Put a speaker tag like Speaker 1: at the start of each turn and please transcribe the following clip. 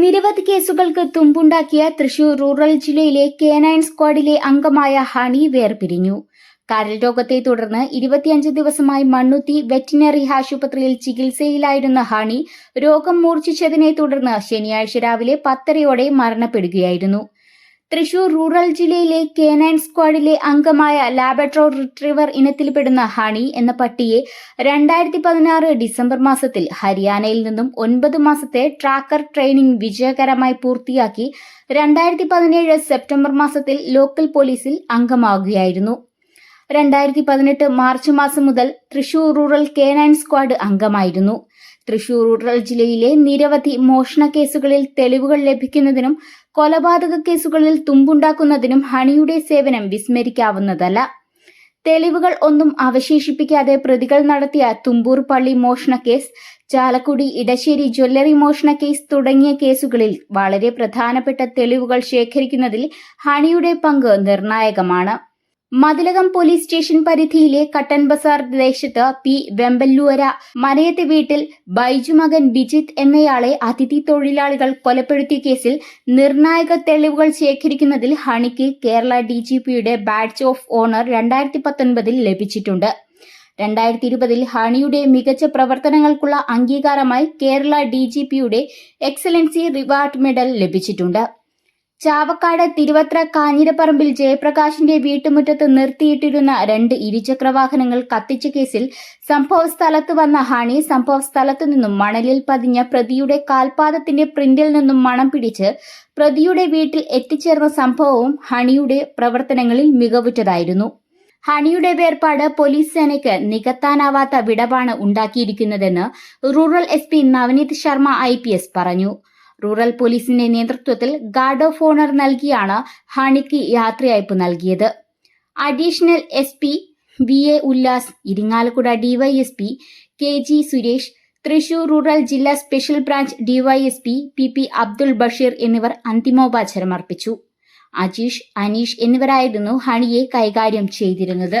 Speaker 1: നിരവധി കേസുകൾക്ക് തുമ്പുണ്ടാക്കിയ തൃശൂർ റൂറൽ ജില്ലയിലെ കേനൈൻ സ്ക്വാഡിലെ അംഗമായ ഹണി വേർപിരിഞ്ഞു. കരൽ രോഗത്തെ തുടർന്ന് ഇരുപത്തിയഞ്ച് ദിവസമായി മണ്ണുത്തി വെറ്റിനറി ആശുപത്രിയിൽ ചികിത്സയിലായിരുന്ന ഹണി രോഗം മൂർച്ഛിച്ചതിനെ തുടർന്ന് ശനിയാഴ്ച രാവിലെ പത്തരയോടെ മരണപ്പെടുകയായിരുന്നു. തൃശൂർ റൂറൽ ജില്ലയിലെ കേനൈൻ സ്ക്വാഡിലെ അംഗമായ ലാബട്രോർ റിട്രീവർ ഇനത്തിൽപ്പെടുന്ന ഹണി എന്ന പട്ടിയെ രണ്ടായിരത്തി പതിനാറ് ഡിസംബർ മാസത്തിൽ ഹരിയാനയിൽ നിന്നും ഒൻപത് മാസത്തെ ട്രാക്കർ ട്രെയിനിംഗ് വിജയകരമായി പൂർത്തിയാക്കി രണ്ടായിരത്തി പതിനേഴ് സെപ്റ്റംബർ മാസത്തിൽ ലോക്കൽ പോലീസിൽ അംഗമാകുകയായിരുന്നു. രണ്ടായിരത്തി പതിനെട്ട് മാർച്ച് മാസം മുതൽ തൃശൂർ റൂറൽ കേനൈൻ സ്ക്വാഡ് അംഗമായിരുന്നു. തൃശൂർ റൂറൽ ജില്ലയിലെ നിരവധി മോഷണ കേസുകളിൽ തെളിവുകൾ ലഭിക്കുന്നതിനും കൊലപാതക കേസുകളിൽ തുമ്പുണ്ടാക്കുന്നതിനും ഹണിയുടെ സേവനം വിസ്മരിക്കാവുന്നതല്ല. തെളിവുകൾ ഒന്നും അവശേഷിപ്പിക്കാതെ പ്രതികൾ നടത്തിയ തുമ്പൂർ പള്ളി മോഷണ കേസ് ചാലക്കുടി ഇടശ്ശേരി ജ്വല്ലറി മോഷണ കേസ് തുടങ്ങിയ കേസുകളിൽ വളരെ പ്രധാനപ്പെട്ട തെളിവുകൾ ശേഖരിക്കുന്നതിൽ ഹണിയുടെ പങ്ക് നിർണായകമാണ്. മതിലകം പോലീസ് സ്റ്റേഷൻ പരിധിയിലെ കട്ടൻ ബസാർ ദേശത്ത് പി. വെമ്പല്ലൂര മനയത്ത് വീട്ടിൽ ബൈജു മകൻ ബിജിത്ത് എന്നയാളെ അതിഥി തൊഴിലാളികൾ കൊലപ്പെടുത്തിയ കേസിൽ നിർണായക തെളിവുകൾ ശേഖരിക്കുന്നതിൽ ഹണിക്ക് കേരള ഡി ജി പിയുടെ ബാഡ്ജ് ഓഫ് ഓണർ രണ്ടായിരത്തി പത്തൊൻപതിൽ ലഭിച്ചിട്ടുണ്ട്. രണ്ടായിരത്തി ഇരുപതിൽ ഹണിയുടെ മികച്ച പ്രവർത്തനങ്ങൾക്കുള്ള അംഗീകാരമായി കേരള ഡി ജി പിയുടെ എക്സലൻസി റിവാർഡ് മെഡൽ ലഭിച്ചിട്ടുണ്ട്. ചാവക്കാട് തിരുവത്ര കാഞ്ഞിരപ്പറമ്പിൽ ജയപ്രകാശിന്റെ വീട്ടുമുറ്റത്ത് നിർത്തിയിട്ടിരുന്ന രണ്ട് ഇരുചക്രവാഹനങ്ങൾ കത്തിച്ച കേസിൽ സംഭവ സ്ഥലത്ത് വന്ന ഹണി സംഭവ സ്ഥലത്തു നിന്നും മണലിൽ പതിഞ്ഞ പ്രതിയുടെ കാൽപാദത്തിന്റെ പ്രിന്റിൽ നിന്നും മണം പിടിച്ച് പ്രതിയുടെ വീട്ടിൽ എത്തിച്ചേർന്ന സംഭവവും ഹണിയുടെ പ്രവർത്തനങ്ങളിൽ മികവുറ്റതായിരുന്നു. ഹണിയുടെ വേർപാട് പോലീസ് സേനയ്ക്ക് നികത്താനാവാത്ത വിടവാണ് ഉണ്ടാക്കിയിരിക്കുന്നതെന്ന് rural S P Navneet Sharma I പറഞ്ഞു. റൂറൽ പോലീസിന്റെ നേതൃത്വത്തിൽ ഗാർഡ് ഓഫ് ഓണർ നൽകിയാണ് ഹണിക്ക് യാത്രയയപ്പ് നൽകിയത്. Additional S P V A Ullas Irinjalakuda DYSP K G Suresh Thrissur rural ജില്ലാ special branch DYSP P P Abdul Basheer എന്നിവർ അന്തിമോപചാരം അർപ്പിച്ചു. അജീഷ് അനീഷ് എന്നിവരായിരുന്നു ഹണിയെ കൈകാര്യം ചെയ്തിരുന്നത്!